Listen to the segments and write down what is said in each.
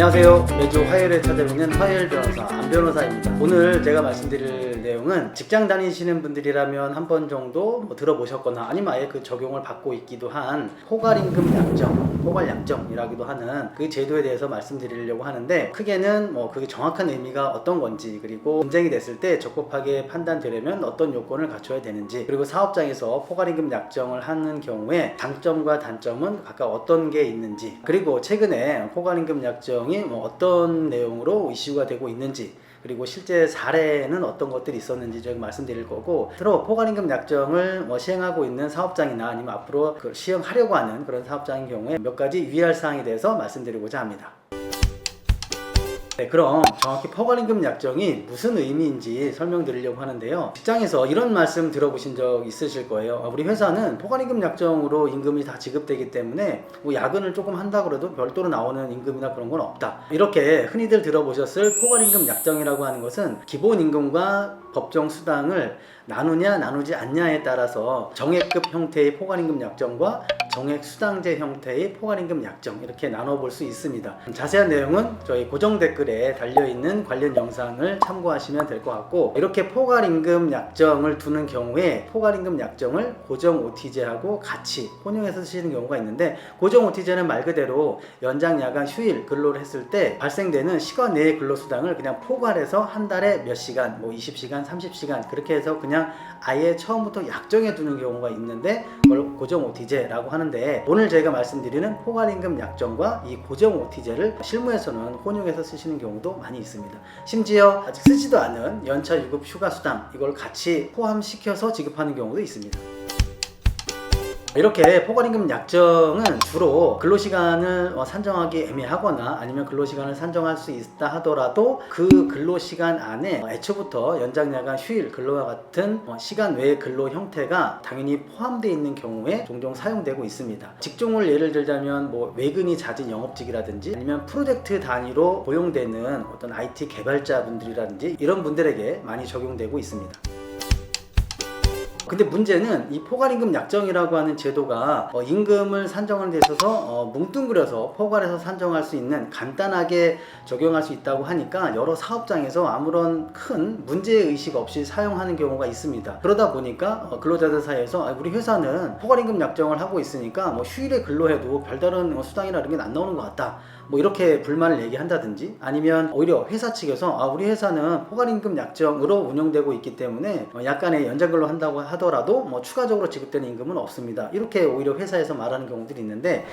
안녕하세요. 매주 화요일에 찾아뵙는 화요일 변호사 안 변호사입니다. 오늘 제가 말씀드릴 내용은 직장 다니시는 분들이라면 한 번 정도 뭐 들어보셨거나 아니면 아예 그 적용을 받고 있기도 한 포괄임금 약정, 포괄 약정이라기도 하는 그 제도에 대해서 말씀드리려고 하는데 크게는 뭐 그게 정확한 의미가 어떤 건지 그리고 분쟁이 됐을 때 적법하게 판단되려면 어떤 요건을 갖춰야 되는지 그리고 사업장에서 포괄임금 약정을 하는 경우에 장점과 단점은 각각 어떤 게 있는지 그리고 최근에 포괄임금 약정이 뭐 어떤 내용으로 이슈가 되고 있는지 그리고 실제 사례는 어떤 것들이 있었는지 좀 말씀드릴 거고 서로 포괄임금 약정을 뭐 시행하고 있는 사업장이나 아니면 앞으로 그 시행하려고 하는 그런 사업장인 경우에 몇 가지 유의할 사항에 대해서 말씀드리고자 합니다. 네, 그럼 정확히 포괄임금 약정이 무슨 의미인지 설명드리려고 하는데요. 직장에서 이런 말씀 들어보신 적 있으실 거예요. 아, 우리 회사는 포괄임금 약정으로 임금이 다 지급되기 때문에 뭐 야근을 조금 한다 그래도 별도로 나오는 임금이나 그런 건 없다. 이렇게 흔히들 들어보셨을 포괄임금 약정이라고 하는 것은 기본 임금과 법정 수당을 나누냐 나누지 않냐에 따라서 정액급 형태의 포괄임금 약정과 정액 수당제 형태의 포괄임금 약정 이렇게 나눠볼 수 있습니다. 자세한 내용은 저희 고정 댓글에 달려있는 관련 영상을 참고하시면 될 것 같고 이렇게 포괄임금 약정을 두는 경우에 포괄임금 약정을 고정 OT제하고 같이 혼용해서 쓰시는 경우가 있는데 고정 OT제는 말 그대로 연장 야간 휴일 근로를 했을 때 발생되는 시간 내의 근로수당을 그냥 포괄해서 한 달에 몇 시간 뭐 20시간 30시간 그렇게 해서 그냥 아예 처음부터 약정해 두는 경우가 있는데 그걸 고정 OT제라고 하는 데 오늘 제가 말씀드리는 포괄임금 약정과 이 고정 OT제를 실무에서는 혼용해서 쓰시는 경우도 많이 있습니다. 심지어 아직 쓰지도 않은 연차 유급 휴가 수당 이걸 같이 포함시켜서 지급하는 경우도 있습니다. 이렇게 포괄임금 약정은 주로 근로시간을 어, 산정하기 애매하거나 아니면 근로시간을 산정할 수 있다 하더라도 그 근로시간 안에 어, 애초부터 연장야간 휴일 근로와 같은 어, 시간 외의 근로 형태가 당연히 포함되어 있는 경우에 종종 사용되고 있습니다. 직종을 예를 들자면 뭐 외근이 잦은 영업직이라든지 아니면 프로젝트 단위로 고용되는 어떤 IT 개발자분들이라든지 이런 분들에게 많이 적용되고 있습니다. 근데 문제는 이 포괄임금 약정이라고 하는 제도가 어, 임금을 산정하는 데 있어서 어, 뭉뚱그려서 포괄해서 산정할 수 있는 간단하게 적용할 수 있다고 하니까 여러 사업장에서 아무런 큰 문제의식 없이 사용하는 경우가 있습니다. 그러다 보니까 어, 근로자들 사이에서 아, 우리 회사는 포괄임금 약정을 하고 있으니까 뭐 휴일에 근로해도 별다른 어, 수당이나 이런 게 안 나오는 것 같다. 뭐 이렇게 불만을 얘기한다든지 아니면 오히려 회사 측에서 아 우리 회사는 포괄임금 약정으로 운영되고 있기 때문에 어, 약간의 연장근로 한다고 하더라도 뭐 추가적으로 지급되는 임금은 없습니다. 이렇게 오히려 회사에서 말하는 경우들이 있는데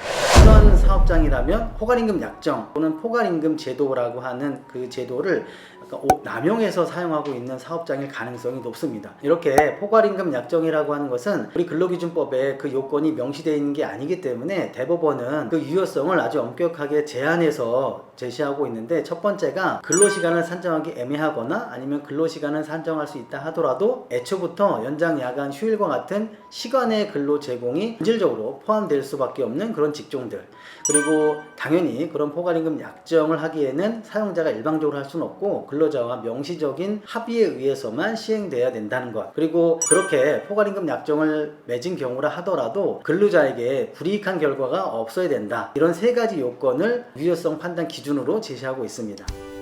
이런 사업장이라면 포괄임금 약정 또는 포괄임금 제도라고 하는 그 제도를 오- 남용해서 사용하고 있는 사업장일 가능성이 높습니다. 이렇게 포괄임금 약정이라고 하는 것은 우리 근로기준법에 그 요건이 명시되어 있는 게 아니기 때문에 대법원은 그 유효성을 아주 엄격하게 제한해서 제시하고 있는데 첫 번째가 근로시간을 산정하기 애매하거나 아니면 근로시간을 산정할 수 있다 하더라도 애초부터 연장 야간 휴일과 같은 시간의 근로 제공이 본질적으로 포함될 수밖에 없는 그런 직종들 그리고 당연히 그런 포괄임금 약정을 하기에는 사용자가 일방적으로 할 수는 없고 근로자와 명시적인 합의에 의해서만 시행돼야 된다는 것 그리고 그렇게 포괄임금 약정을 맺은 경우라 하더라도 근로자에게 불이익한 결과가 없어야 된다 이런 세 가지 요건을 유효성 판단 기준으로 제시하고 있습니다.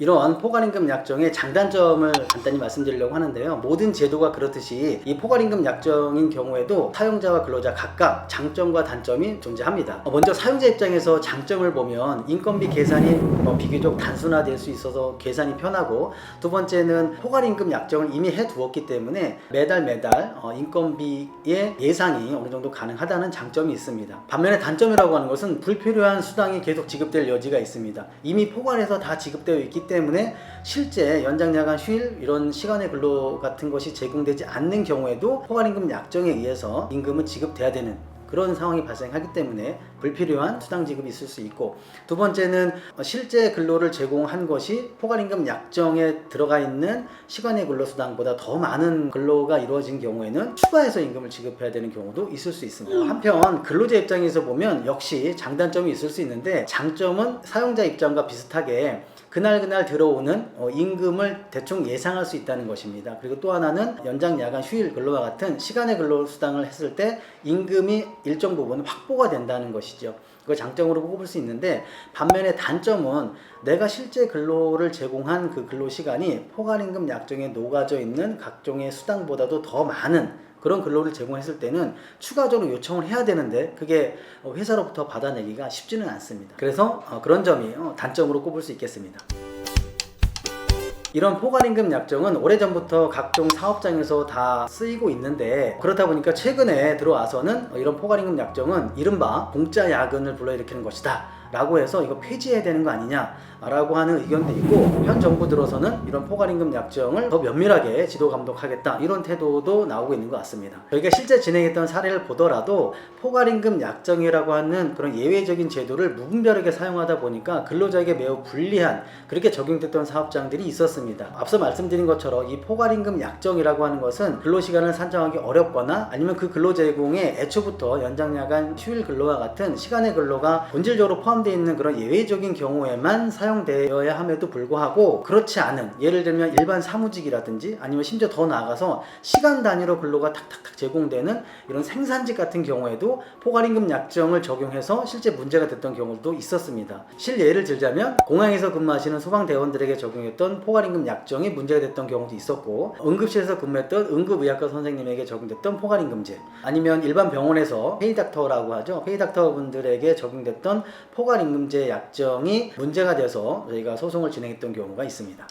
이러한 포괄임금 약정의 장단점을 간단히 말씀드리려고 하는데요. 모든 제도가 그렇듯이 이 포괄임금 약정인 경우에도 사용자와 근로자 각각 장점과 단점이 존재합니다. 어, 먼저 사용자 입장에서 장점을 보면 인건비 계산이 뭐 비교적 단순화될 수 있어서 계산이 편하고 두 번째는 포괄임금 약정을 이미 해두었기 때문에 매달 매달 어, 인건비의 예상이 어느 정도 가능하다는 장점이 있습니다. 반면에 단점이라고 하는 것은 불필요한 수당이 계속 지급될 여지가 있습니다. 이미 포괄해서 다 지급되어 있기 때문에 실제 연장 야간 휴일 이런 시간의 근로 같은 것이 제공되지 않는 경우에도 포괄임금 약정에 의해서 임금은 지급돼야 되는 그런 상황이 발생하기 때문에 불필요한 수당 지급이 있을 수 있고 두 번째는 어, 실제 근로를 제공한 것이 포괄임금 약정에 들어가 있는 시간의 근로수당보다 더 많은 근로가 이루어진 경우에는 추가해서 임금을 지급해야 되는 경우도 있을 수 있습니다. 한편 근로자 입장에서 보면 역시 장단점이 있을 수 있는데 장점은 사용자 입장과 비슷하게 그날 그날 들어오는 어, 임금을 대충 예상할 수 있다는 것입니다. 그리고 또 하나는 연장 야간 휴일 근로와 같은 시간의 근로 수당을 했을 때 임금이 일정 부분 확보가 된다는 것이죠. 그걸 장점으로 꼽을 수 있는데 반면에 단점은 내가 실제 근로를 제공한 그 근로 시간이 포괄임금 약정에 녹아져 있는 각종의 수당보다도 더 많은 그런 근로를 제공했을 때는 추가적으로 요청을 해야 되는데 그게 어, 회사로부터 받아내기가 쉽지는 않습니다. 그래서 어, 그런 점이 어, 단점으로 꼽을 수 있겠습니다. 이런 포괄임금 약정은 오래전부터 각종 사업장에서 다 쓰이고 있는데 그렇다 보니까 최근에 들어와서는 이런 포괄임금 약정은 이른바 공짜 야근을 불러일으키는 것이다 라고 해서 이거 폐지해야 되는 거 아니냐 라고 하는 의견도 있고 현 정부 들어서는 이런 포괄임금 약정을 더 면밀하게 지도 감독하겠다 이런 태도도 나오고 있는 것 같습니다. 저희가 실제 진행했던 사례를 보더라도 포괄임금 약정이라고 하는 그런 예외적인 제도를 무분별하게 사용하다 보니까 근로자에게 매우 불리한 그렇게 적용됐던 사업장들이 있었습니다. 앞서 말씀드린 것처럼 이 포괄임금 약정이라고 하는 것은 근로시간을 산정하기 어렵거나 아니면 그 근로 제공에 애초부터 연장 야간 휴일 근로와 같은 시간의 근로가 본질적으로 포함되어 있는 그런 예외적인 경우에만 사용 되어야 함에도 불구하고 그렇지 않은 예를 들면 일반 사무직이라든지 아니면 심지어 더 나아가서 시간 단위로 근로가 탁탁탁 제공되는 이런 생산직 같은 경우에도 포괄임금 약정을 적용해서 실제 문제가 됐던 경우도 있었습니다. 실예를 들자면 공항에서 근무하시는 소방대원들에게 적용했던 포괄임금 약정이 문제가 됐던 경우도 있었고 응급실에서 근무했던 응급의학과 선생님에게 적용됐던 포괄임금제 아니면 일반 병원에서 페이닥터라고 하죠. 페이닥터 분들에게 적용됐던 포괄임금제 약정이 문제가 돼서 저희가 소송을 진행했던 경우가 있습니다.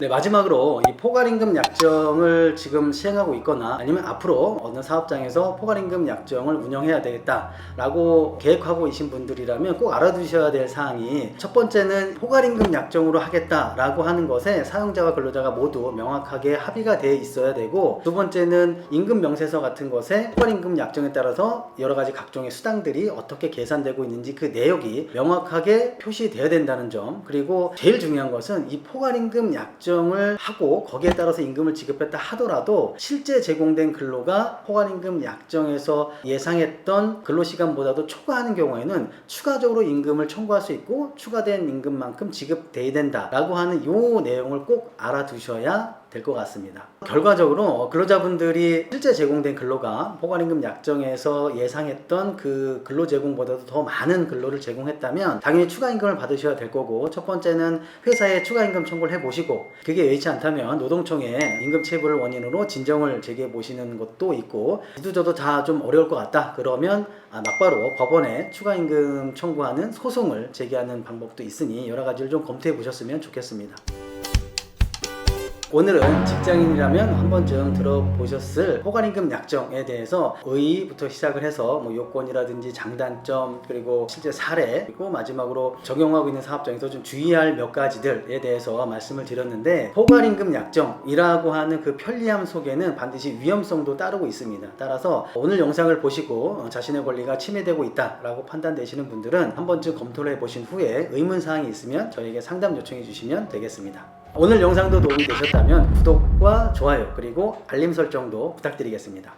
네, 마지막으로 이 포괄임금 약정을 지금 시행하고 있거나 아니면 앞으로 어느 사업장에서 포괄임금 약정을 운영해야 되겠다라고 계획하고 계신 분들이라면 꼭 알아두셔야 될 사항이 첫 번째는 포괄임금 약정으로 하겠다라고 하는 것에 사용자와 근로자가 모두 명확하게 합의가 돼 있어야 되고 두 번째는 임금 명세서 같은 것에 포괄임금 약정에 따라서 여러 가지 각종의 수당들이 어떻게 계산되고 있는지 그 내역이 명확하게 표시되어야 된다는 점. 그리고 제일 중요한 것은 이 포괄임금 약정 을 하고 거기에 따라서 임금을 지급했다 하더라도 실제 제공된 근로가 포괄임금 약정에서 예상했던 근로시간보다도 초과하는 경우에는 추가적으로 임금을 청구할 수 있고 추가된 임금만큼 지급돼야 된다라고 하는 요 내용을 꼭 알아두셔야 될 것 같습니다. 결과적으로 근로자분들이 실제 제공된 근로가 포괄임금 약정에서 예상했던 그 근로 제공보다도 더 많은 근로를 제공했다면 당연히 추가 임금을 받으셔야 될 거고 첫 번째는 회사에 추가 임금 청구를 해 보시고 그게 여의치 않다면 노동청에 임금 체불을 원인으로 진정을 제기해 보시는 것도 있고 이도저도 다 좀 어려울 것 같다 그러면 아, 막바로 법원에 추가 임금 청구하는 소송을 제기하는 방법도 있으니 여러 가지를 좀 검토해 보셨으면 좋겠습니다. 오늘은 직장인이라면 한 번쯤 들어보셨을 포괄임금 약정에 대해서 의의부터 시작을 해서 뭐 요건이라든지 장단점 그리고 실제 사례 그리고 마지막으로 적용하고 있는 사업장에서 좀 주의할 몇 가지들에 대해서 말씀을 드렸는데 포괄임금 약정이라고 하는 그 편리함 속에는 반드시 위험성도 따르고 있습니다. 따라서 오늘 영상을 보시고 자신의 권리가 침해되고 있다라고 판단되시는 분들은 한 번쯤 검토를 해보신 후에 의문사항이 있으면 저에게 상담 요청해 주시면 되겠습니다. 오늘 영상도 도움이 되셨다면 구독과 좋아요 그리고 알림 설정도 부탁드리겠습니다.